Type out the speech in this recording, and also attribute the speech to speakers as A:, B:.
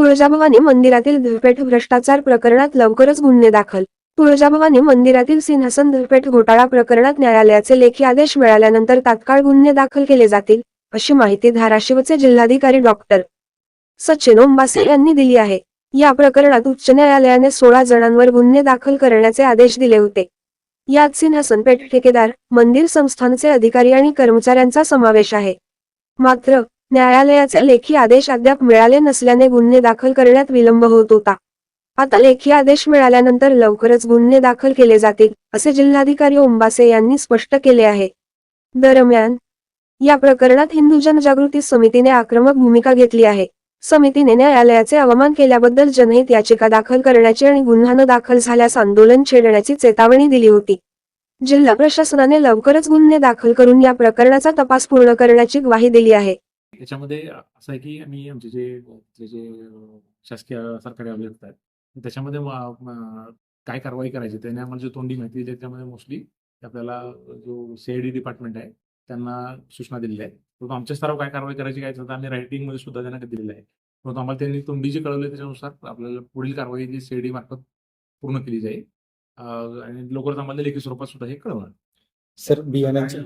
A: तुळजाभवानी मंदिरातील धुळपेट भ्रष्टाचार प्रकरणात लवकरच गुन्हे दाखल. तुळजाभवानी मंदिरातील सिंहासन धुळपेट घोटाळा प्रकरणात न्यायालयाचे लेखी आदेश मिळाल्यानंतर तात्काळ गुन्हे दाखल केले जातील अशी माहिती धाराशिवचे जिल्हाधिकारी डॉक्टर सचिन ओंबासे यांनी दिली आहे. या प्रकरणात उच्च न्यायालयाने सोळा जणांवर गुन्हे दाखल करण्याचे आदेश दिले होते. यात सिंहासनपेठ ठेकेदार मंदिर संस्थानचे अधिकारी आणि कर्मचाऱ्यांचा समावेश आहे. मात्र न्यायालयाचे लेखी आदेश अद्याप मिळाले नसल्याने गुन्हे दाखल करण्यात विलंब होत होता. आता लेखी आदेश मिळाल्यानंतर लवकरच गुन्हे दाखल केले जातील असे जिल्हाधिकारी ओंबासे यांनी स्पष्ट केले आहे. दरम्यान या प्रकरणात हिंदू जनजागृती समितीने आक्रमक भूमिका घेतली आहे. समितीने न्यायालयाचे अवमान केल्याबद्दल जनहित याचिका दाखल करण्याची आणि गुन्हा न दाखल झाल्यास आंदोलन छेडण्याची चेतावणी दिली होती. जिल्हा प्रशासनाने लवकरच गुन्हे दाखल करून या प्रकरणाचा तपास पूर्ण करण्याची ग्वाही दिली आहे.
B: याच्यामध्ये असं आहे की आम्ही आमचे जे जे जे शासकीय सरकारी अभियंता आहेत त्याच्यामध्ये काय कारवाई करायची त्याने आम्हाला जो तोंडी माहिती दिली त्याच्यामध्ये मोस्टली आपल्याला जो सीआयडी डिपार्टमेंट आहे त्यांना सूचना दिलेल्या आहेत. परंतु आमच्या स्तरावर काय कारवाई करायची काय आम्ही रायटिंगमध्ये सुद्धा त्यांना दिलेलं आहे. परंतु आम्हाला त्यांनी तोंडी जे कळवले त्याच्यानुसार आपल्याला पुढील कारवाई जी सीआयडी मार्फत पूर्ण केली जाईल. आणि लवकरच आम्हाला लेखी स्वरूपात सुद्धा हे कळवणार.
C: सर बियाणांच्या